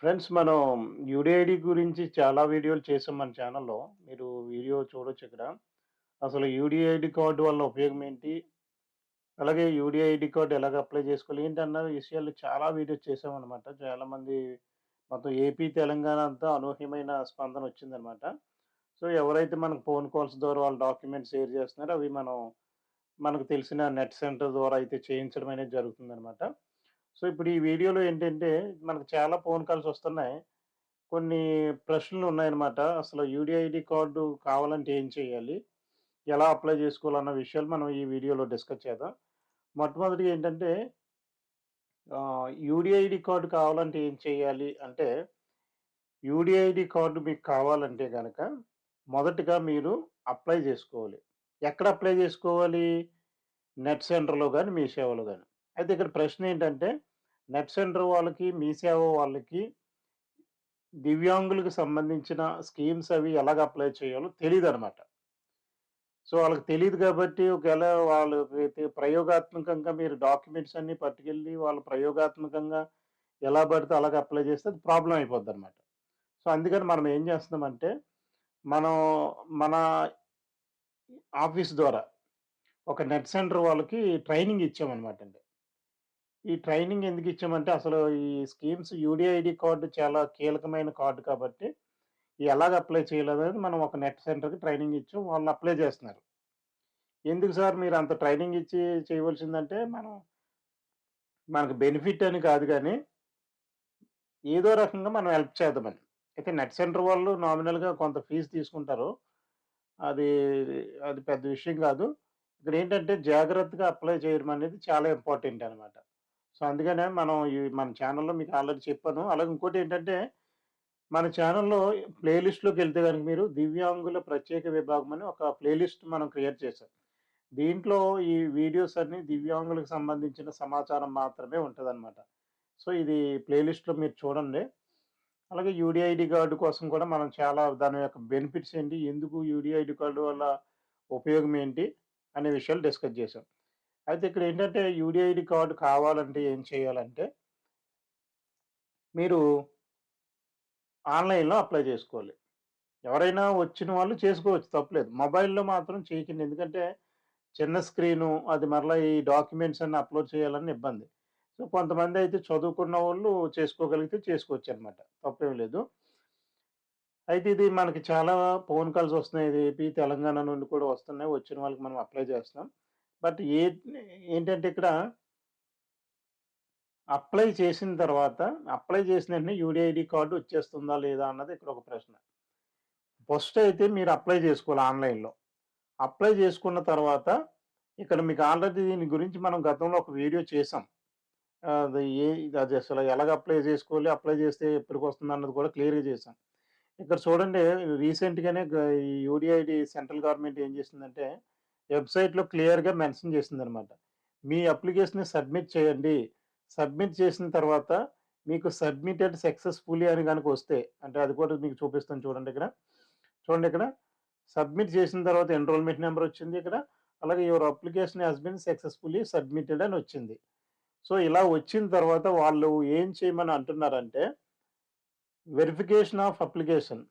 Friends మనం UDID గురించి చాలా వీడియోలు చేసాం మన ఛానల్లో. మీరు వీడియో చూడొచ్చు ఇక్కడ. అసలు యూడిఐడి కార్డు వల్ల ఉపయోగం ఏంటి? అలాగే యూడిఐడి కార్డు ఎలాగ అప్లై చేసుకోవాలి? ఏంటన్న విషయాలు చాలా వీడియోస్ చేసామనమాట. చాలామంది మొత్తం ఏపీ, తెలంగాణ అంతా అనూహ్యమైన స్పందన వచ్చిందనమాట. సో, ఎవరైతే మనకు ఫోన్ కాల్స్ ద్వారా వాళ్ళ డాక్యుమెంట్స్ షేర్ చేస్తున్నారో అవి మనం మనకు తెలిసిన నెట్ సెంటర్ ద్వారా అయితే చేయించడం అనేది జరుగుతుందనమాట. సో, ఇప్పుడు ఈ వీడియోలో ఏంటంటే మనకు చాలా ఫోన్ కాల్స్ వస్తున్నాయి. కొన్ని ప్రశ్నలు ఉన్నాయన్నమాట. అసలు యూడిఐడి కార్డు కావాలంటే ఏం చేయాలి? ఎలా అప్లై చేసుకోవాలన్న విషయాలు మనం ఈ వీడియోలో డిస్కస్ చేద్దాం. మొట్టమొదటిగా ఏంటంటే యూడిఐడి కార్డు కావాలంటే ఏం చేయాలి అంటే, యూడిఐడి కార్డు మీకు కావాలంటే కనుక మొదటగా మీరు అప్లై చేసుకోవాలి. ఎక్కడ అప్లై చేసుకోవాలి? నెట్ సెంటర్‌లో కానీ మీ సేవలో కానీ అయితే ఇక్కడ ప్రశ్న ఏంటంటే, నెట్ సెంటర్ వాళ్ళకి, మీ సేవ వాళ్ళకి దివ్యాంగులకు సంబంధించిన స్కీమ్స్ అవి ఎలాగ అప్లై చేయాలో తెలియదు అనమాట సో, వాళ్ళకి తెలియదు కాబట్టి ఒకవేళ వాళ్ళు ప్రయోగాత్మకంగా మీరు డాక్యుమెంట్స్ అన్నీ పట్టుకెళ్ళి వాళ్ళు ప్రయోగాత్మకంగా ఎలా పడితే అలాగ అప్లై చేస్తే అది ప్రాబ్లమ్ అయిపోద్దనమాట. సో, అందుకని మనం ఏం చేస్తున్నామంటే, మనం మన ఆఫీస్ ద్వారా ఒక నెట్ సెంటర్ వాళ్ళకి ట్రైనింగ్ ఇచ్చామనమాటండి. ఈ ట్రైనింగ్ ఎందుకు ఇచ్చామంటే, అసలు ఈ స్కీమ్స్ యూడిఐడి కార్డు చాలా కీలకమైన కార్డు కాబట్టి, ఎలాగ అప్లై చేయాలనేది మనం ఒక నెట్ సెంటర్‌కి ట్రైనింగ్ ఇచ్చాం. వాళ్ళు అప్లై చేస్తున్నారు. ఎందుకు సార్ మీరు అంత ట్రైనింగ్ ఇచ్చి చేయవలసిందంటే, మనం మనకు బెనిఫిట్ అని కాదు కానీ ఏదో రకంగా మనం హెల్ప్ చేద్దామని. అయితే నెట్ సెంటర్ వాళ్ళు నామినల్‌గా కొంత ఫీజ్ తీసుకుంటారు. అది అది పెద్ద విషయం కాదు. ఇక్కడేంటంటే జాగ్రత్తగా అప్లై చేయడం అనేది చాలా ఇంపార్టెంట్ అనమాట. సో, అందుకనే మనం ఈ మన ఛానల్లో మీకు ఆల్రెడీ చెప్పాను. అలాగే ఇంకోటి ఏంటంటే మన ఛానల్లో ప్లేలిస్ట్లోకి వెళ్తే కనుక మీరు దివ్యాంగుల ప్రత్యేక విభాగం అని ఒక ప్లేలిస్ట్ మనం క్రియేట్ చేశాం దీంట్లో ఈ వీడియోస్ అన్నీ దివ్యాంగులకు సంబంధించిన సమాచారం మాత్రమే ఉంటుందన్నమాట సో, ఇది ప్లేలిస్ట్లో మీరు చూడండి. అలాగే యూడిఐడి కార్డు కోసం కూడా మనం చాలా దాని యొక్క బెనిఫిట్స్ ఏంటి? ఎందుకు యూడిఐడి కార్డు వల్ల ఉపయోగం ఏంటి? అనే విషయాలు డిస్కస్ చేశాం అయితే ఇక్కడ ఏంటంటే యూడిఐడి కార్డు కావాలంటే ఏం చేయాలంటే మీరు ఆన్‌లైన్‌లో అప్లై చేసుకోవాలి. ఎవరైనా వచ్చిన వాళ్ళు చేసుకోవచ్చు తప్పలేదు మొబైల్‌లో మాత్రం చేయకండి. ఎందుకంటే చిన్న స్క్రీను అది మరలా ఈ డాక్యుమెంట్స్ అన్నీ అప్‌లోడ్ చేయాలని ఇబ్బంది. సో, కొంతమంది అయితే చదువుకున్న వాళ్ళు చేసుకోగలిగితే చేసుకోవచ్చు అనమాట తప్పేం లేదు. అయితే ఇది మనకి చాలా ఫోన్ కాల్స్ వస్తున్నాయి. ఇది ఏపీ, తెలంగాణ నుండి కూడా వస్తున్నాయి. వచ్చిన వాళ్ళకి మనం అప్లై చేస్తున్నాం. బట్ ఏ ఏంటంటే ఇక్కడ అప్లై చేసిన తర్వాత, అప్లై చేసిన వెంటనే యూడిఐడి కార్డు వచ్చేస్తుందా? లేదా? అన్నది ఇక్కడ ఒక ప్రశ్న. ఫస్ట్ అయితే మీరు అప్లై చేసుకోవాలి ఆన్‌లైన్‌లో. అప్లై చేసుకున్న తర్వాత ఇక్కడ మీకు ఆల్రెడీ దీని గురించి మనం గతంలో ఒక వీడియో చేసాం. అది ఏ అది అసలు ఎలాగ అప్లై చేసుకోవాలి? అప్లై చేస్తే ఎప్పటికొస్తుందన్నది కూడా క్లియర్‌గా చేసాం. ఇక్కడ చూడండి రీసెంట్‌గానే యూడిఐడి సెంట్రల్ గవర్నమెంట్ ఏం చేసిందంటే, వెబ్‌సైట్‌లో క్లియర్‌గా మెన్షన్ చేసిందనమాట. మీ అప్లికేషన్‌ని సబ్మిట్ చేయండి. సబ్మిట్ చేసిన తర్వాత మీకు సబ్మిటెడ్ సక్సెస్‌ఫుల్లీ అని గనుక వస్తే, అంటే అది కూడా మీకు చూపిస్తాను చూడండి ఇక్కడ. చూడండి ఇక్కడ. సబ్మిట్ చేసిన తర్వాత ఎన్రోల్‌మెంట్ నెంబర్ వచ్చింది ఇక్కడ. అలాగే your application has been successfully submitted అని వచ్చింది. సో, ఇలా వచ్చిన తర్వాత వాళ్ళు ఏం చేయమని అంటున్నారంటే వెరిఫికేషన్ ఆఫ్ అప్లికేషన్.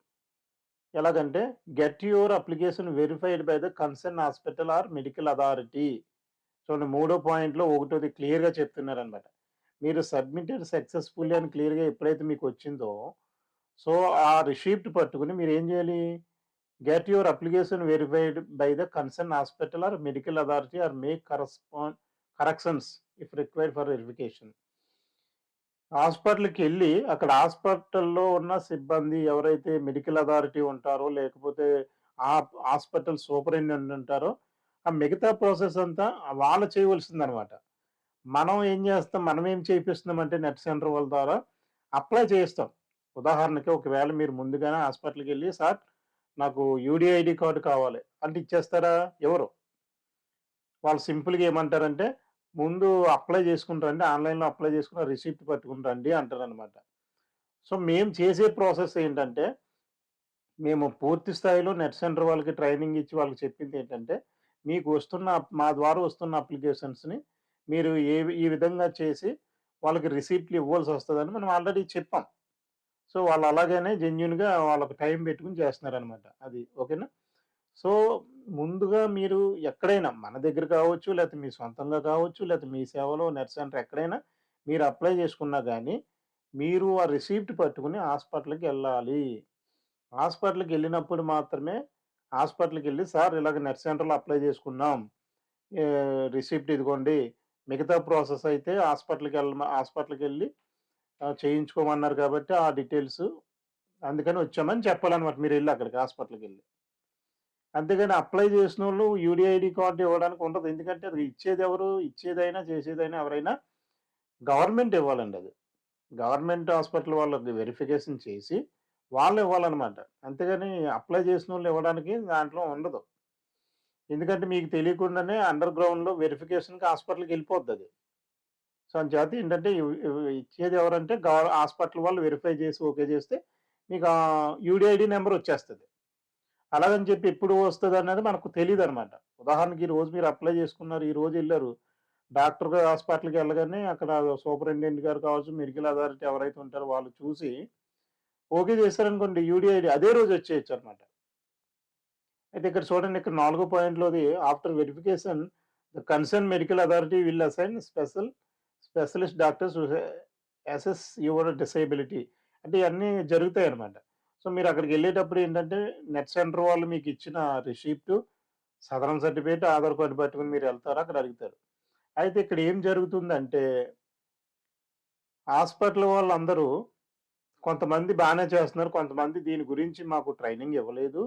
ఎలాగంటే get your application verified by the concern hospital or medical authority. చూడండి మూడో పాయింట్‌లో ఒకటోది క్లియర్‌గా చెప్తున్నారనమాట. మీరు సబ్మిటెడ్ సక్సెస్‌ఫుల్లీ అని క్లియర్‌గా ఎప్పుడైతే మీకు వచ్చిందో, సో, ఆ రిసీప్ట్ పట్టుకుని మీరు ఏం చేయాలి? Get your application verified by the concern hospital or medical authority or make correspond corrections if required for verification. హాస్పిటల్కి వెళ్ళి అక్కడ హాస్పిటల్‌లో ఉన్న సిబ్బంది ఎవరైతే మెడికల్ అథారిటీ ఉంటారో, లేకపోతే ఆ హాస్పిటల్ సూపరింటెండెంట్ ఉంటారో, ఆ మిగతా ప్రాసెస్ అంతా వాళ్ళు చేయవలసిందనమాట. మనం ఏం చేస్తాం? మనం ఏం చేపిస్తున్నామంటే నెట్ సెంటర్ వాళ్ళ ద్వారా అప్లై చేయిస్తాం. ఉదాహరణకి ఒకవేళ మీరు ముందుగానే హాస్పిటల్కి వెళ్ళి సార్ నాకు యూడిఐడి కార్డు కావాలి అంటే ఇచ్చేస్తారా? ఎవరు వాళ్ళు సింపుల్‌గా ఏమంటారంటే, ముందు అప్లై చేసుకుంటారండి రండి. ఆన్‌లైన్‌లో అప్లై చేసుకున్న రిసిప్ట్ పట్టుకుంటారండి రండి అంటారనమాట. సో, మేము చేసే ప్రాసెస్ ఏంటంటే, మేము పూర్తి స్థాయిలో నెట్ సెంటర్ వాళ్ళకి ట్రైనింగ్ ఇచ్చి వాళ్ళకి చెప్పింది ఏంటంటే, మీకు వస్తున్న మా ద్వారా వస్తున్న అప్లికేషన్స్‌ని మీరు ఏ ఈ విధంగా చేసి వాళ్ళకి రిసిప్ట్‌లు వస్తుందని మనం ఆల్రెడీ చెప్పాం. సో, వాళ్ళు అలాగనే జెన్యున్గా వాళ్ళకి టైం పెట్టుకొని చేస్తున్నారనమాట. అది ఓకేనా? సో, ముందుగా మీరు ఎక్కడైనా మన దగ్గర కావచ్చు, లేకపోతే మీ సొంతంగా కావచ్చు, లేకపోతే మీ సేవలో నెట్ సెంటర్ ఎక్కడైనా మీరు అప్లై చేసుకున్నా కానీ మీరు ఆ రిసీప్ట్ పట్టుకుని హాస్పిటల్కి వెళ్ళాలి హాస్పిటల్కి వెళ్ళినప్పుడు మాత్రమే హాస్పిటల్కి వెళ్ళి సార్ ఇలాగ నెట్ సెంటర్‌లో అప్లై చేసుకున్నాం. రిసీప్ట్ రిసిప్ట్ ఇదిగోండి. మిగతా ప్రాసెస్ అయితే హాస్పిటల్కి వెళ్ళ హాస్పిటల్కి వెళ్ళి చేయించుకోమన్నారు కాబట్టి ఆ డీటెయిల్స్ అందుకని వచ్చామని చెప్పాలన్నమాట మీరు వెళ్ళి అక్కడికి హాస్పిటల్కి వెళ్ళి అంతేగాని అప్లై చేసిన వాళ్ళు యూడిఐడి కార్డు ఇవ్వడానికి ఉండదు. ఎందుకంటే అది ఇచ్చేది ఎవరు ఇచ్చేదైనా, చేసేదైనా ఎవరైనా గవర్నమెంట్ ఇవ్వాలండి అది. గవర్నమెంట్ హాస్పిటల్ వాళ్ళకి వెరిఫికేషన్ చేసి వాళ్ళు ఇవ్వాలనమాట. అంతేగాని అప్లై చేసిన వాళ్ళు ఇవ్వడానికి దాంట్లో ఉండదు. ఎందుకంటే మీకు తెలియకుండానే అండర్ గ్రౌండ్‌లో వెరిఫికేషన్‌కి హాస్పిటల్కి వెళ్ళిపోతుంది సో, అంచేత ఏంటంటే ఇచ్చేది ఎవరంటే గవ హాస్పిటల్ వాళ్ళు వెరిఫై చేసి ఓకే చేస్తే మీకు యూడిఐడి నెంబర్ వచ్చేస్తుంది అలాగని చెప్పి ఎప్పుడు వస్తుంది అనేది మనకు తెలియదు అనమాట ఉదాహరణకి ఈ రోజు మీరు అప్లై చేసుకున్నారు. ఈ రోజు వెళ్ళారు డాక్టర్ గారు హాస్పిటల్‌కి వెళ్ళగానే అక్కడ సూపరింటెండెంట్ గారు కావచ్చు, మెడికల్ అథారిటీ ఎవరైతే ఉంటారో వాళ్ళు చూసి ఓకే చేశారనుకోండి యూడిఐడి అదే రోజు వచ్చేయొచ్చనమాట. అయితే ఇక్కడ చూడండి ఇక్కడ నాలుగో పాయింట్‌లోది after verification the concern medical authority will assign special specialist doctors to assess your disability. అంటే ఇవన్నీ జరుగుతాయి అనమాట సో, మీరు అక్కడికి వెళ్ళేటప్పుడు ఏంటంటే నెట్ సెంటర్ వాళ్ళు మీకు ఇచ్చిన రిసిప్ట్, సదరన్ సర్టిఫికేట్, ఆధార్ కార్డ్ పట్టుకొని వెళ్తారో అక్కడ అడుగుతారు. అయితే ఇక్కడ ఏం జరుగుతుందంటే హాస్పిటల్ వాళ్ళందరూ కొంతమంది బాగానే చేస్తున్నారు. కొంతమంది దీని గురించి మాకు ట్రైనింగ్ ఇవ్వలేదు.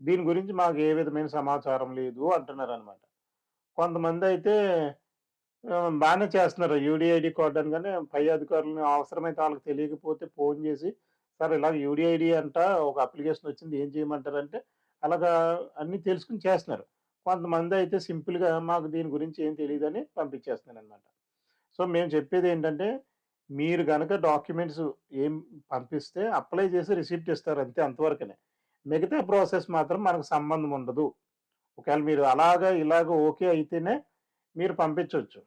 దీని గురించి మాకు ఏ విధమైన సమాచారం లేదు అంటున్నారు అనమాట కొంతమంది అయితే బాగానే చేస్తున్నారు. యూడీఐడీ కార్డ్ అనగానే పై అధికారులు అవసరమైతే వాళ్ళకి తెలియకపోతే ఫోన్ చేసి, సార్ ఇలా యూడిఐడి అంట ఒక అప్లికేషన్ వచ్చింది ఏం చేయమంటారంటే, అలాగా అన్నీ తెలుసుకొని చేస్తున్నారు. కొంతమంది అయితే సింపుల్‌గా మాకు దీని గురించి ఏం తెలియదని పంపించేస్తున్నారు అనమాట సో, మేము చెప్పేది ఏంటంటే మీరు కనుక డాక్యుమెంట్స్ ఏం పంపిస్తే అప్లై చేసి రిసిప్ట్ ఇస్తారు అంతే అంతవరకునే మిగతా ప్రాసెస్ మాత్రం మనకు సంబంధం ఉండదు. ఒకవేళ మీరు అలాగా, ఇలాగ ఓకే అయితేనే మీరు పంపించవచ్చు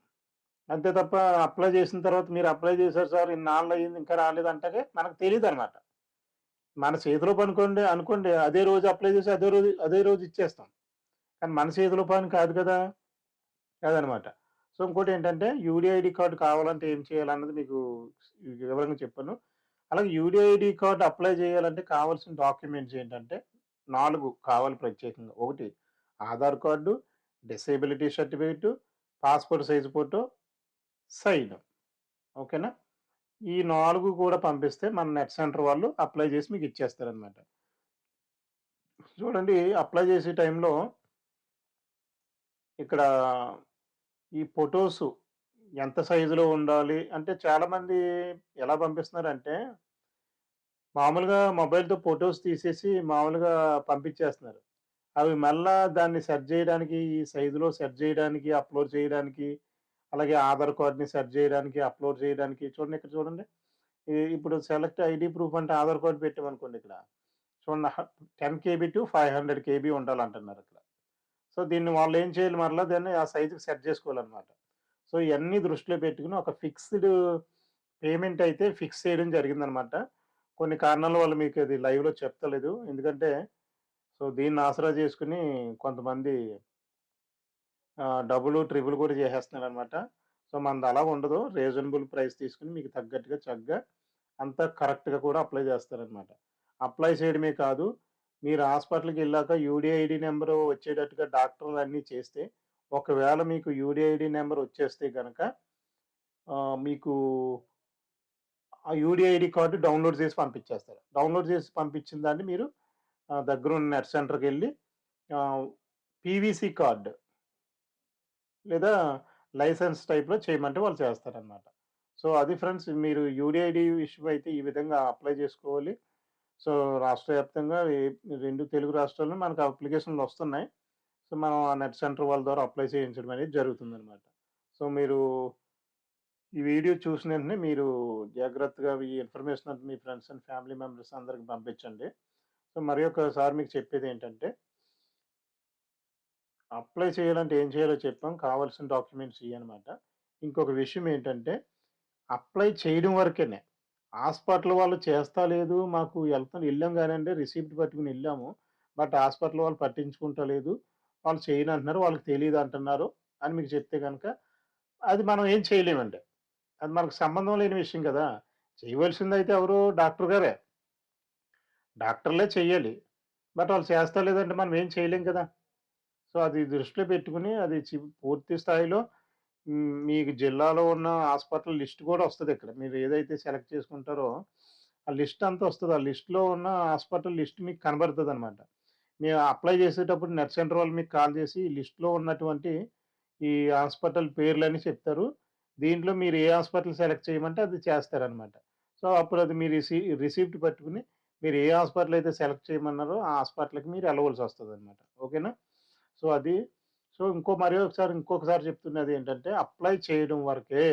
అంతే తప్ప అప్లై చేసిన తర్వాత మీరు అప్లై చేశారు సార్ ఇన్నాళ్ళయింది ఇంకా రాలేదంటే మనకు తెలియదు అనమాట మన చేతిలో పనుకోండి అనుకోండి అదే రోజు అప్లై చేసి అదే రోజు అదే రోజు ఇచ్చేస్తాం. కానీ మన చేతిలో పని కాదు కదా! కాదనమాట సో, ఇంకోటి ఏంటంటే యూడిఐడి కార్డు కావాలంటే ఏం చేయాలన్నది మీకు వివరంగా చెప్పాను. అలాగే యూడిఐడి కార్డు అప్లై చేయాలంటే కావాల్సిన డాక్యుమెంట్స్ ఏంటంటే నాలుగు కావాలి ప్రత్యేకంగా. ఒకటి Aadhaar card, disability certificate, passport size photo, sign. ఓకేనా? ఈ నాలుగు కూడా పంపిస్తే మన నెట్ సెంటర్ వాళ్ళు అప్లై చేసి మీకు ఇచ్చేస్తారనమాట. చూడండి అప్లై చేసే టైంలో ఇక్కడ ఈ ఫొటోస్ ఎంత సైజులో ఉండాలి అంటే చాలామంది ఎలా పంపిస్తున్నారంటే మామూలుగా మొబైల్‌తో ఫోటోస్ తీసేసి మామూలుగా పంపించేస్తున్నారు. అవి మళ్ళా దాన్ని సెట్ చేయడానికి ఈ సైజులో సెట్ చేయడానికి, అప్‌లోడ్ చేయడానికి, అలాగే ఆధార్ కార్డ్‌ని సెట్ చేయడానికి, అప్‌లోడ్ చేయడానికి చూడండి ఇక్కడ చూడండి. ఇప్పుడు సెలెక్ట్ ఐడి ప్రూఫ్ అంటే ఆధార్ కార్డ్ పెట్టామనుకోండి ఇక్కడ. చూడండి టెన్ కేబీ టు 500 కేబీ ఉండాలంటున్నారు ఇక్కడ. సో, దీన్ని వాళ్ళు ఏం చేయాలి మరలా దాన్ని ఆ సైజుకి సెట్ చేసుకోవాలనమాట. సో, ఇవన్నీ దృష్టిలో పెట్టుకుని ఒక ఫిక్స్‌డ్ పేమెంట్ అయితే ఫిక్స్ చేయడం జరిగిందనమాట. కొన్ని కారణాల వల్ల మీకు అది లైవ్‌లో చెప్తలేదు. ఎందుకంటే సో, దీన్ని ఆసరా చేసుకుని కొంతమంది డబులు, ట్రిపుల్ కూడా చేసేస్తున్నారనమాట. సో, మనది అలా ఉండదు. రీజనబుల్ ప్రైస్ తీసుకొని మీకు తగ్గట్టుగా చక్కగా అంతా కరెక్ట్‌గా కూడా అప్లై చేస్తారనమాట. అప్లై చేయడమే కాదు, మీరు హాస్పిటల్కి వెళ్ళాక యూడిఐడి నెంబర్ వచ్చేటట్టుగా డాక్టర్లు అన్నీ చేస్తే, ఒకవేళ మీకు యూడిఐడి నెంబర్ వచ్చేస్తే కనుక మీకు ఆ యూడిఐడి కార్డు డౌన్‌లోడ్ చేసి పంపించేస్తారు. డౌన్‌లోడ్ చేసి పంపించిన దాన్ని మీరు దగ్గరున్న నెట్ సెంటర్కి వెళ్ళి పీవీసీ కార్డు లేదా లైసెన్స్ టైప్‌లో చేయమంటే వాళ్ళు చేస్తారనమాట. సో, అది ఫ్రెండ్స్ మీరు యూడిఐడి ఇష్యూ అయితే ఈ విధంగా అప్లై చేసుకోవాలి. సో, రాష్ట్ర వ్యాప్తంగా రెండు తెలుగు రాష్ట్రాల్లో మనకు అప్లికేషన్‌లు వస్తున్నాయి. సో, మనం ఆ నెట్ సెంటర్ వాళ్ళ ద్వారా అప్లై చేయించడం అనేది జరుగుతుందనమాట. సో, మీరు ఈ వీడియో చూసిన వెంటనే మీరు జాగ్రత్తగా ఈ ఇన్ఫర్మేషన్ అంతా మీ ఫ్రెండ్స్ అండ్ ఫ్యామిలీ మెంబర్స్ అందరికి పంపించండి. సో, మరి ఒకసారి మీకు చెప్పేది ఏంటంటే అప్లై చేయాలంటే ఏం చేయాలో చెప్పాం. కావాల్సిన డాక్యుమెంట్స్ ఇయన్నమాట. ఇంకొక విషయం ఏంటంటే అప్లై చేయడం వరకేనే. హాస్పిటల్ వాళ్ళు చేస్తా లేదు. మాకు వెళ్ళాం కానీ అండి రిసిప్ట్ పట్టుకుని వెళ్ళాము బట్ హాస్పిటల్ వాళ్ళు పట్టించుకుంటా లేదు. వాళ్ళు చేయనంటున్నారు. వాళ్ళకి తెలియదు అంటున్నారు అని మీకు చెప్తే కనుక అది మనం ఏం చేయలేమండి. అది మనకు సంబంధం లేని విషయం కదా! చేయవలసింది అయితే ఎవరు డాక్టర్ గారే. డాక్టర్లే చేయాలి బట్ వాళ్ళు చేస్తా లేదంటే మనం ఏం చేయలేం కదా! సో, అది దృష్టిలో పెట్టుకుని అది చి పూర్తి స్థాయిలో మీకు జిల్లాలో ఉన్న హాస్పిటల్ లిస్ట్ కూడా వస్తుంది ఇక్కడ మీరు ఏదైతే సెలెక్ట్ చేసుకుంటారో, ఆ లిస్ట్ అంతా వస్తుంది ఆ లిస్ట్‌లో ఉన్న హాస్పిటల్ లిస్ట్ మీకు కనబడుతుంది అనమాట మీరు అప్లై చేసేటప్పుడు నెట్ సెంటర్ వాళ్ళు మీకు కాల్ చేసి లిస్ట్‌లో ఉన్నటువంటి ఈ హాస్పిటల్ పేర్లన్నీ చెప్తారు. దీంట్లో మీరు ఏ హాస్పిటల్ సెలెక్ట్ చేయమంటే అది చేస్తారనమాట. సో, అప్పుడు అది మీ రిసి రిసీప్ట్ పట్టుకుని మీరు ఏ హాస్పిటల్ అయితే సెలెక్ట్ చేయమన్నారో ఆ హాస్పిటల్‌కి మీరు అలవలసి వస్తుంది అనమాట ఓకేనా? సో, అది సో, ఇంకో మరి ఒకసారి ఇంకొకసారి చెప్తున్నది ఏంటంటే అప్లై చేయడం వరకే.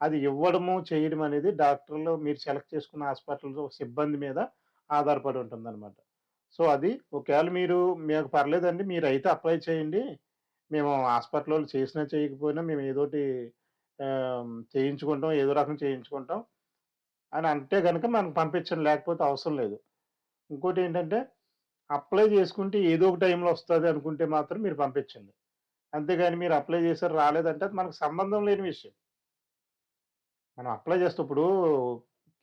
అది ఇవ్వడము, చేయడం అనేది డాక్టర్లు మీరు సెలెక్ట్ చేసుకున్న హాస్పిటల్‌లో సిబ్బంది మీద ఆధారపడి ఉంటుందనమాట. సో, అది ఒకవేళ మీరు మీకు పర్లేదండి మీరు అయితే అప్లై చేయండి. మేము హాస్పిటల్లో చేసినా చేయకపోయినా మేము ఏదోటి చేయించుకుంటాం. ఏదో రకం చేయించుకుంటాం. అని అంటే కనుక మనం పంపించండి. లేకపోతే అవసరం లేదు. ఇంకోటి ఏంటంటే అప్లై చేసుకుంటే ఏదో ఒక టైంలో వస్తుంది అనుకుంటే మాత్రం మీరు పంపించండి. అంతేగాని మీరు అప్లై చేసారు రాలేదంటే అది మనకు సంబంధం లేని విషయం. మనం అప్లై చేస్తే ఇప్పుడు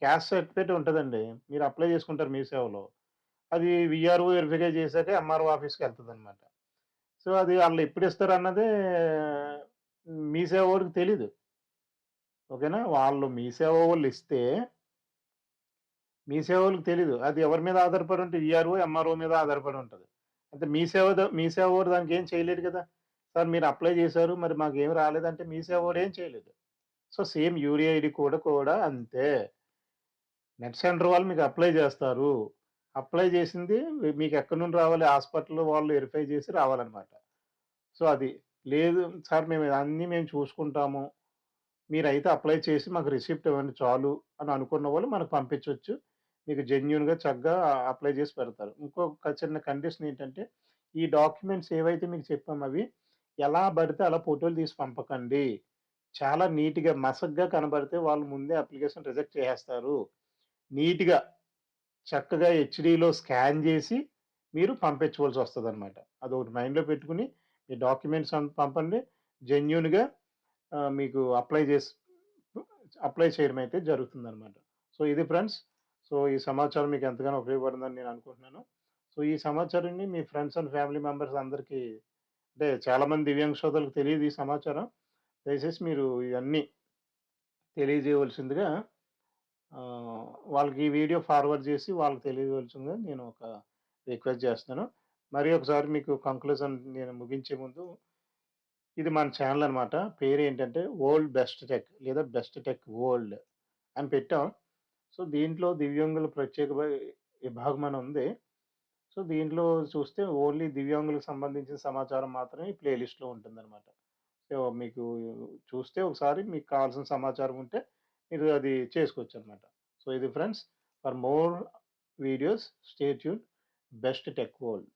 క్యాస్ట్ సర్టిఫికేట్ ఉంటుందండి మీరు అప్లై చేసుకుంటారు మీ సేవలో. అది వీఆర్‌ఓ వెరిఫికై చేసాకే ఎంఆర్‌ఓ ఆఫీస్కి వెళ్తుంది అనమాట సో, అది వాళ్ళు ఎప్పుడు ఇస్తారు అన్నదే మీ సేవ వారికి తెలీదు. ఓకేనా? వాళ్ళు మీ సేవ వాళ్ళు ఇస్తే మీ సేవలకు తెలియదు తెలీదు. అది ఎవరి మీద ఆధారపడి ఉంటే ఈఆర్ఓ ఎంఆర్‌ఓ మీద ఆధారపడి ఉంటుంది అంటే మీ సేవ మీ సేవ దానికి ఏం చేయలేడు కదా! సార్ మీరు అప్లై చేశారు మరి మాకు ఏం రాలేదంటే మీ సేవ ఏం చేయలేదు సో, సేమ్ యూరియఐడీ కూడా కూడా అంతే. నెట్ సెంటర్ వాళ్ళు మీకు అప్లై చేస్తారు. అప్లై చేసింది మీకు ఎక్కడి నుండి రావాలి హాస్పిటల్ వాళ్ళు వెరిఫై చేసి రావాలనమాట. సో, అది. లేదు సార్ మేము అన్నీ మేము చూసుకుంటాము. మీరైతే అప్లై చేసి మాకు రిసిప్ట్ ఇవ్వండి చాలు అని అనుకున్న వాళ్ళు మనకు పంపించవచ్చు మీకు జెన్యూన్‌గా చక్కగా అప్లై చేసి పెడతారు. ఇంకొక చిన్న కండిషన్ ఏంటంటే ఈ డాక్యుమెంట్స్ ఏవైతే మీకు చెప్పాము అవి ఎలా పడితే అలా ఫోటోలు తీసి పంపకండి. చాలా నీట్‌గా మసగ్గా కనబడితే వాళ్ళు ముందే అప్లికేషన్ రిజెక్ట్ చేసేస్తారు. నీట్‌గా చక్కగా హెచ్‌డీలో స్కాన్ చేసి మీరు పంపించవలసి వస్తుంది అనమాట అది ఒకటి మైండ్‌లో పెట్టుకుని మీ డాక్యుమెంట్స్ పంపండి. జెన్యూన్‌గా మీకు అప్లై చేసి అప్లై చేయడం అయితే జరుగుతుందనమాట. సో, ఇది ఫ్రెండ్స్. సో, ఈ సమాచారం మీకు ఎంతగానో ఉపయోగపడిందని నేను అనుకుంటున్నాను. సో, ఈ సమాచారాన్ని మీ ఫ్రెండ్స్ అండ్ ఫ్యామిలీ మెంబర్స్ అందరికీ అంటే చాలామంది దివ్యాంగ సోదరులకు తెలియదు ఈ సమాచారం. దయచేసి మీరు ఇవన్నీ తెలియజేయవలసిందిగా వాళ్ళకి ఈ వీడియో ఫార్వర్డ్ చేసి వాళ్ళకి తెలియజేయవలసిందిగా నేను ఒక రిక్వెస్ట్ చేస్తున్నాను. మరి ఒకసారి మీకు కంక్లూజన్ నేను ముగించే ముందు ఇది మన ఛానల్ అనమాట. పేరు ఏంటంటే ఓల్డ్ బెస్ట్ టెక్ లేదా బెస్ట్ టెక్ ఓల్డ్ అని పెట్టాం. సో, దీంట్లో దివ్యాంగుల ప్రత్యేక విభాగం అని ఉంది. సో, దీంట్లో చూస్తే ఓన్లీ దివ్యాంగులకు సంబంధించిన సమాచారం మాత్రమే ఈ ప్లే లిస్ట్‌లో ఉంటుందనమాట. సో, మీకు చూస్తే ఒకసారి మీకు కావాల్సిన సమాచారం ఉంటే మీరు అది చేసుకోవచ్చనమాట. సో, ఇది friends for more videos stay tuned best tech world.